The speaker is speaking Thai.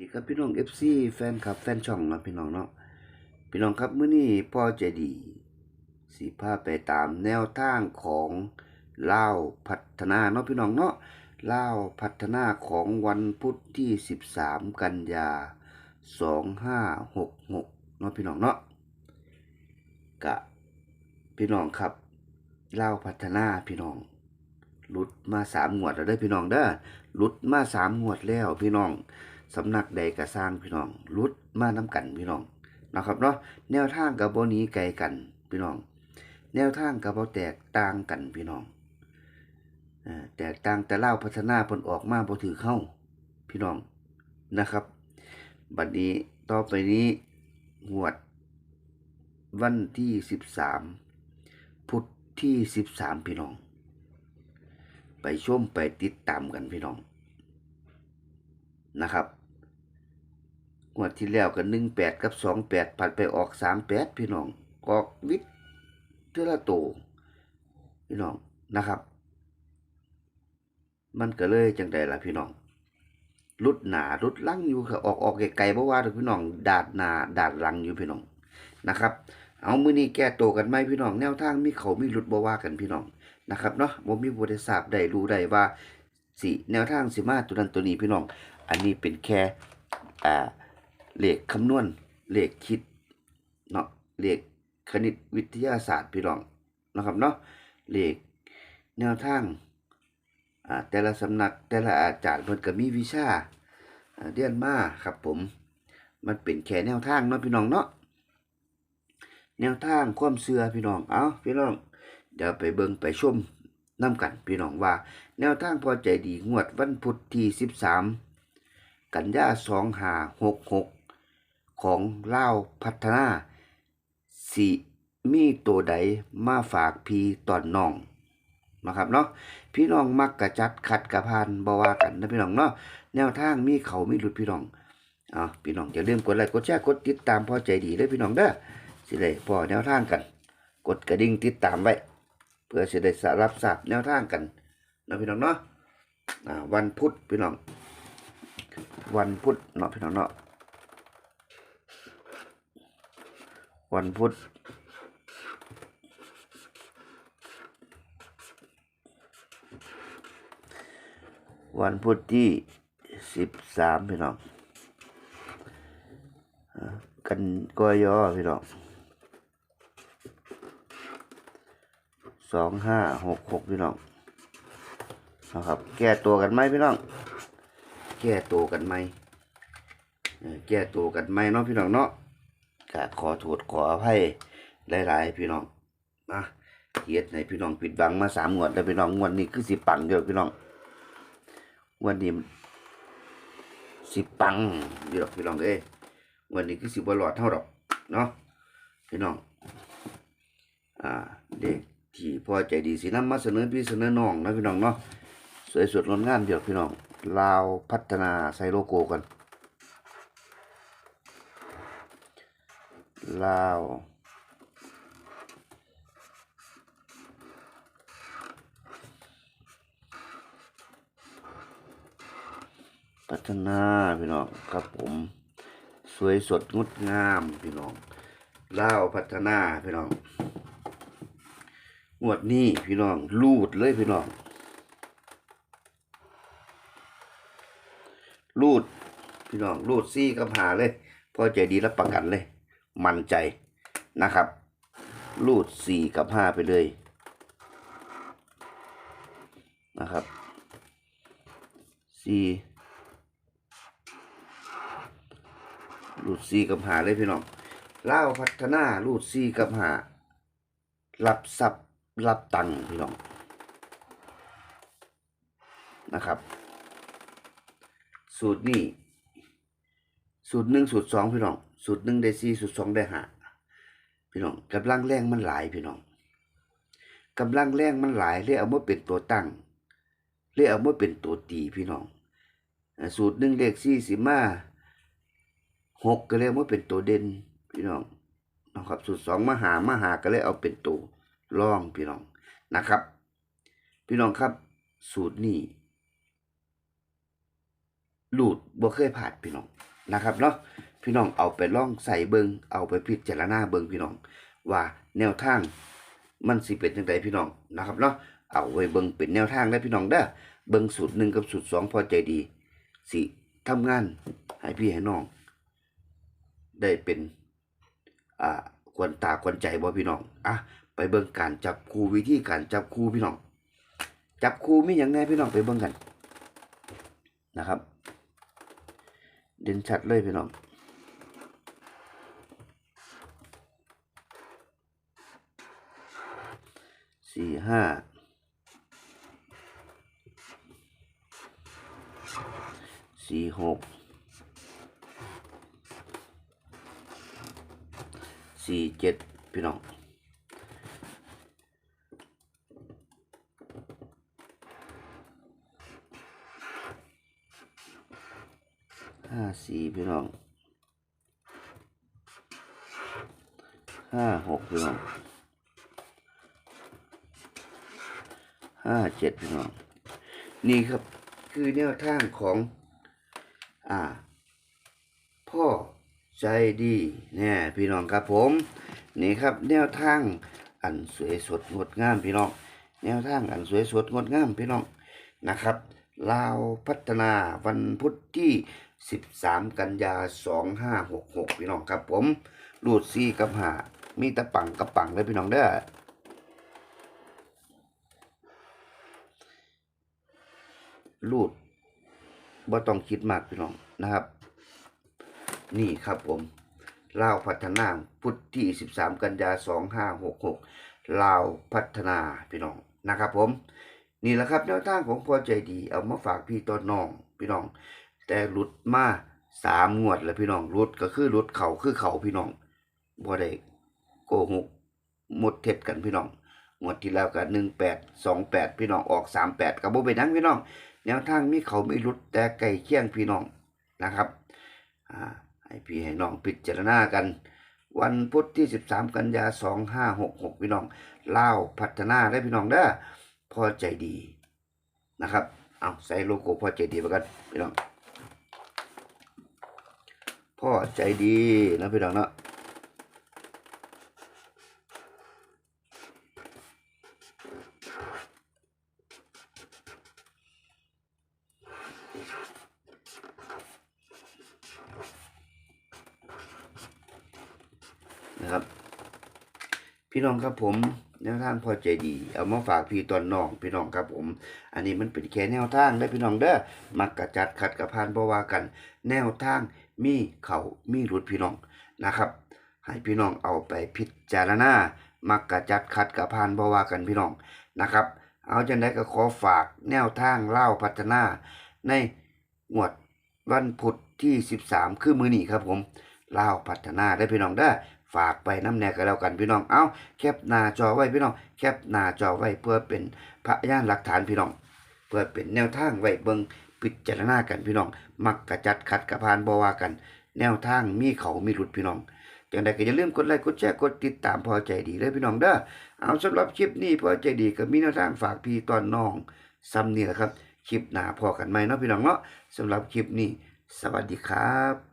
ดีครับพี่น้อง FC แฟนคลับแฟนช่องนะพี่น้องเนาะพี่น้องครับมื้อนี้พ่อใจดีสิพาไปตามแนวทางของล่าพัฒนาเนาะพี่น้องเนาะล่าพัฒนาของวันพุธที่ 13 กันยา 2566เนาะพี่น้องเนาะกะพี่น้องครับล่าพัฒนาพี่น้องหลุดมาสามงวดแล้วเด้พี่น้องเด้อหลุดมาสามงวดแล้วพี่น้อง สำนักใดก็สร้างพี่น้องรุดมาน้กันพี่น้องนะครับเนาะแนวทางกับบนี้ไกลกันพี่น้อง แนวทางกับบแตกต่างกันพี่น้องแตกต่างแต่เล่าพัฒนาเพิ่นออกมาบถือเข้าพี่น้องนะครับ บัดนี้ต่อไปนี้หวด วันที่13พุทธที่13พี่น้อง ไปชมไปติดตามกันพี่น้องนะครับ งวดที่แล้วก็หนึ่งแปดกับสองแปดผัดไปออกสามแปดพี่น้องออกวิทย์เทอละโตพี่น้องนะครับ มันก็เลยจังใดล่ะพี่น้องรุดหนารุดลังอยู่ค่ะออกออกไกลๆเพราะว่าพี่น้องดาดหนาดาดลังอยู่พี่น้องนะครับ เอามือนี้แก้โตกันไหมพี่น้องแนวทางมีเขามีรุดบ่ว่ากันพี่น้องนะครับเนาะบ่มีบริษัทได้รู้ได้ว่าสิแนวทางสิมาตัวนั้นตัวนี้พี่น้อง อันนี้เป็นแค่อ่า เลขคำนวณเลขคิดเนาะเลขคณิตวิทยาศาสตร์พี่น้องนะครับเนาะเลขแนวทางอ่าแต่ละสำนักแต่ละอาจารย์เพิ่นก็มีวิชาเรียนมาครับผม มันเป็นแค่แนวทางเนาะพี่น้องเนาะแนวทางความเชื่อพี่น้องเอาพี่น้องเดี๋ยวไปเบิ่งไปชมนํกันพี่น้องว่า แนวทางพอใจดีงวดวันพุธที่ 13 กันยา2566 ของเล่าพัฒนา สิมีตัวใดมาฝากพี่ตอนน้องนะครับเนาะพี่น้องมักกระจัดขัดกระพานบ่ว่ากันนะพี่น้องเนาะแนวทางมีเขามีหลุดพี่น้องอ่าพี่น้องอย่าลืมกดไลค์กดแชร์กดติดตามพอใจดีเด้อพี่น้องเด้อสิได้พอแนวทางกัน กดกระดิ่งติดตามไว้ เพื่อจะได้สารับทราบแนวทางกันนะพี่น้องเนาะวันพุธพี่น้อง วันพุธเนาะพี่น้องเนาะ วันพุธวันพุธที่สิบสามพี่น้องกันกอยอพี่น้องสองห้าหกหกพี่น้องนะครับ แก้ตัวกันไหมพี่น้อง แก้ตัวกันไหมแก้ตัวกันไหมเนาะพี่น้องเนาะ ก็ขอโทษขออภัยหลาย ๆ พี่น้องนะเกียดในพี่น้องผิดหวังมาสามงวดแล้วพี่น้องงวดนี้คือสิปังเดียวพี่น้องงวดนี้สิปังเดี๋ยวพี่น้องเอ้ยงวดนี้คือสิบหลอดเท่าดอกเนาะพี่น้องอ่าเด็กที่พอใจดีสินำมาเสนอพี่เสนอน้องนะพี่น้องเนาะสวยสดงดงามเดียวพี่น้องลาวพัฒนาใส่โลโก้กัน ลาวพัฒนาพี่น้องครับผม สวยสดงดงามพี่น้องลาวพัฒนาพี่น้องงวดนี้พี่น้องรูดเลยพี่น้องรูดพี่น้องรูดซี่กับหาเลยพอใจดีรับประกันเลย มั่นใจนะครับ รูดสี่กับห้าไปเลยนะครับสี่รูดสี่กับหาเลยพี่น้องเล่าพัฒนารูดสี่กับหารับทรัพย์รับตังค์พี่น้องนะครับ สูตรนี้ สูตรหนึ่งสูตรสองพี่น้อง สูตรหนึ่งได้สี่สูตรสองได้ห้าพี่น้องกำลังแรงมันหลายพี่น้องกำลังแรงมันหลายเลยเอามาเป็นตัวตั้งเลยเอามาเป็นตัวตีพี่น้องสูตรหนึ่งเลขสี่สิมาหกก็เลยเอามาเป็นตัวเด่นพี่น้องนะครับสูตรสองมาหามาหาก็เลยเอาเป็นตัวล่องพี่น้องนะครับ พี่น้องครับ สูตรนี้หลุดบ่เคยผ่านพี่น้องนะครับเนาะ พี่น้องเอาไปล่องใส่เบิงเอาไปพิจารณาเบิงพี่น้อง ว่าแนวทางมันสิเป็นจังไดพี่น้องนะครับเนาะเอาไว้เบิงเป็นแนวทางได้พี่น้องเด้อเบิงสูตรหนึ่งกับสูตรสองพอใจดีสิทำงานให้พี่ให้น้อง ได้เป็นอ่าควรตาควรใจบ่พี่น้องอะไปเบิ่งการจับคู่วิธีการจับคู่พี่น้อง จับคู่มีอย่างแน่พี่น้องไปเบิ่งกันนะครับ เด่นชัดเลยพี่น้อง สี่ ห้าสี่หกสี่เจ็ดพี่น้องห้าสี่พี่น้องห้าหกพี่น้อง ห้าเจ็ดพี่น้องนี่ครับคือแนวทางของ อ่า พ่อใจดีแน่พี่น้องครับผม นี่ครับแนวทางอันสวยสดงดงามพี่น้อง แนวทางอันสวยสดงดงามพี่น้องนะครับลาวพัฒนาวันพุธที่ 13 กันยา 2566 พี่น้องครับผมรูดซีกับหามีตะปังกับปังเลยพี่น้องเด้อ รูดบ่ต้องคิดมากพี่น้องนะครับ นี่ครับผมลาวพัฒนาพุทธที่ 13 กันยา 2566ลาวพัฒนาพี่น้องนะครับ ผม นี่แหละครับแนวทางของพอใจดี เอามาฝากพี่ต้นน้อง พี่น้อง แต่หลุดมาสามงวดแล้วพี่น้องหลุดก็คือหลุดเขาคือเขาพี่น้องบ่ได้โกหกหมดเท็จกันพี่น้อง งวดที่แล้วก็หนึ่งแปดสองแปดพี่น้องออกสามแปดกับโบเป็นหยังพี่น้องแนวทางมีเขาไม่หลุดแต่ไก่เคียงพี่น้องนะครับอ่าให้พี่ให้น้องพิจารณากัน วันพุธที่ 13 กันยา 2566 พี่น้องเล่าพัฒนาได้พี่น้องเด้พอใจดีนะครับเอาใส่โลโก้พอใจดีไปกันพี่น้องพ่อใจดีนะพี่น้องเนาะ นะครับ พี่น้องครับผมแนวทางพอใจดี เอามาฝากพี่ตอนน้องพี่น้องครับผม อันนี้มันเป็นแค่แนวทางได้พี่น้องเด้อมักกะจัดขัดกระพานบว่ากัน แนวทางมีเขามีรุดพี่น้องนะครับให้พี่น้องเอาไปพิจารณามักกะจัดขัดกระพานบว่ากันพี่น้องนะครับ เอาจังได้ก็ขอฝากแนวทางเล่าพัฒนา ในงวดวันพุธที่ 13 คือมือหนีครับผมลาวพัฒนาได้พี่น้องเด้ฝากไปน้ำแน่กันแล้วกันพี่น้อง เอาแคปหน้าจอไว้พี่น้อง แคปหน้าจอไว้เพื่อเป็นพยานหลักฐานพี่น้อง เพื่อเป็นแนวทางไว้เบิงพิจารณากันพี่น้อง มักกระจัดขัดกระพานบวากัน แนวทางมีเขามีหลุดพี่น้องจังใดก็อย่าลืมกดไลค์กดแชร์กดติดตามพอใจดีเลยพี่น้องเด้อ เอาสำหรับคลิปนี้พอใจดีก็มีแนวทางฝากพี่ตอนน้องซ้ำนี่แหละครับ คลิปหน้าพอกันไหมเนาะพี่น้องเนาะสำหรับคลิปนี้ สวัสดีครับ